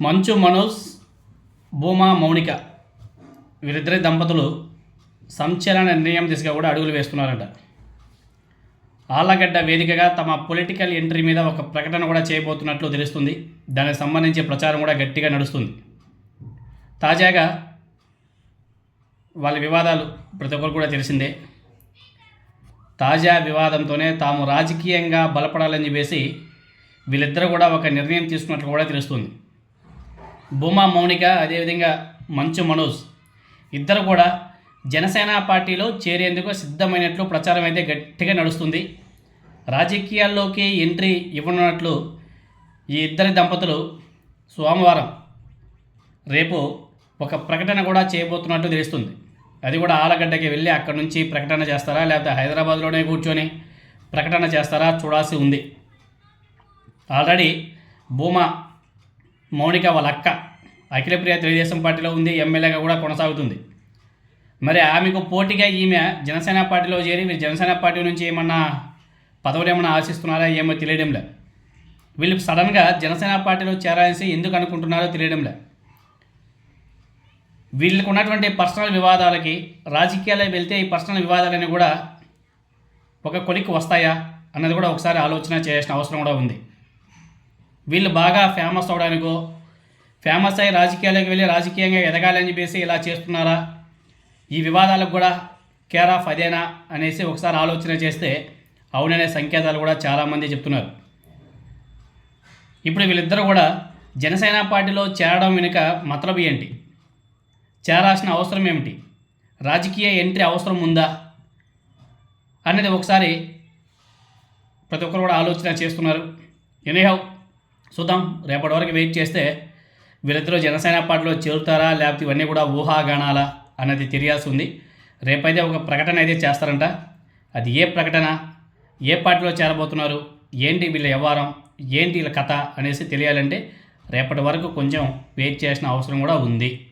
మంచు మనోజ్ భూమా మౌనిక వీరిద్దరి దంపతులు. సంచలన నిర్ణయం దిశగా కూడా అడుగులు వేస్తున్నారంట. ఆళ్ళగడ్డ వేదికగా తమ పొలిటికల్ ఎంట్రీ మీద ఒక ప్రకటన కూడా చేయబోతున్నట్లు తెలుస్తుంది. దానికి సంబంధించి ప్రచారం కూడా గట్టిగా నడుస్తుంది. తాజాగా వాళ్ళ వివాదాలు ప్రతి ఒక్కరు కూడా తెలిసిందే. తాజా వివాదంతోనే తాము రాజకీయంగా బలపడాలని చెప్పేసి వీళ్ళిద్దరూ కూడా ఒక నిర్ణయం తీసుకున్నట్లు కూడా తెలుస్తుంది. భూమా మౌనిక అదేవిధంగా మంచు మనోజ్. ఇద్దరు కూడా జనసేన పార్టీలో చేరేందుకు సిద్ధమైనట్లు ప్రచారం అయితే గట్టిగా నడుస్తుంది. రాజకీయాల్లోకి ఎంట్రీ ఇవ్వనున్నట్లు ఈ ఇద్దరి దంపతులు సోమవారం రేపు ఒక ప్రకటన కూడా చేయబోతున్నట్లు తెలుస్తుంది. అది కూడా ఆలగడ్డకి వెళ్ళి అక్కడి నుంచి ప్రకటన చేస్తారా? లేకపోతే హైదరాబాద్లోనే కూర్చొని ప్రకటన చేస్తారా? చూడాల్సి ఉంది. ఆల్రెడీ భూమా మౌనిక వాళ్ళ అక్క. అఖిలప్రియ తెలుగుదేశం పార్టీలో ఉంది ఎమ్మెల్యేగా కూడా కొనసాగుతుంది. మరి ఆమెకు పోటీగా ఈమె జనసేన పార్టీలో చేరి మీరు జనసేన పార్టీ నుంచి ఏమన్నా పదవులు ఏమన్నా ఆశిస్తున్నారా ఏమో తెలియడంలే. వీళ్ళు సడన్గా జనసేన పార్టీలో చేరాల్సి ఎందుకు అనుకుంటున్నారో తెలియడంలే. వీళ్ళకు ఉన్నటువంటి పర్సనల్ వివాదాలకి రాజకీయాలకు వెళ్తే ఈ పర్సనల్ వివాదాలన్నీ కూడా ఒక కొలిక్కి వస్తాయా అన్నది కూడా ఒకసారి ఆలోచన చేయాల్సిన అవసరం కూడా ఉంది. వీళ్ళు బాగా ఫేమస్ అవడానికో ఫేమస్ అయ్యి రాజకీయాలకు వెళ్ళి రాజకీయంగా ఎదగాలని చెప్పేసి ఇలా చేస్తున్నారా? ఈ వివాదాలకు కూడా కేర్ ఆఫ్ అదేనా అనేసి ఒకసారి ఆలోచన చేస్తే అవుననే సంకేతాలు కూడా చాలామంది చెప్తున్నారు. ఇప్పుడు వీళ్ళిద్దరూ కూడా జనసేన పార్టీలో చేరడం వెనుక మతలబు ఏంటి? చేరాల్సిన అవసరం ఏమిటి? రాజకీయ ఎంట్రీ అవసరం ఉందా? అనేది ఒకసారి ప్రతి ఒక్కరు కూడా ఆలోచన చేస్తున్నారు. ఎనీహౌ చూద్దాం. రేపటి వరకు వెయిట్ చేస్తే వీళ్ళిద్దరూ జనసేన పార్టీలో చేరుతారా? లేకపోతే ఇవన్నీ కూడా ఊహాగానాలా అన్నది తెలియాల్సి ఉంది. రేపైతే ఒక ప్రకటన అయితే చేస్తారంట. అది ఏ ప్రకటన? ఏ పార్టీలో చేరబోతున్నారు? ఏంటి వీళ్ళ వ్యవహారం? ఏంటి వీళ్ళ కథ అనేసి తెలియాలంటే రేపటి వరకు కొంచెం వెయిట్ చేసిన అవసరం కూడా ఉంది.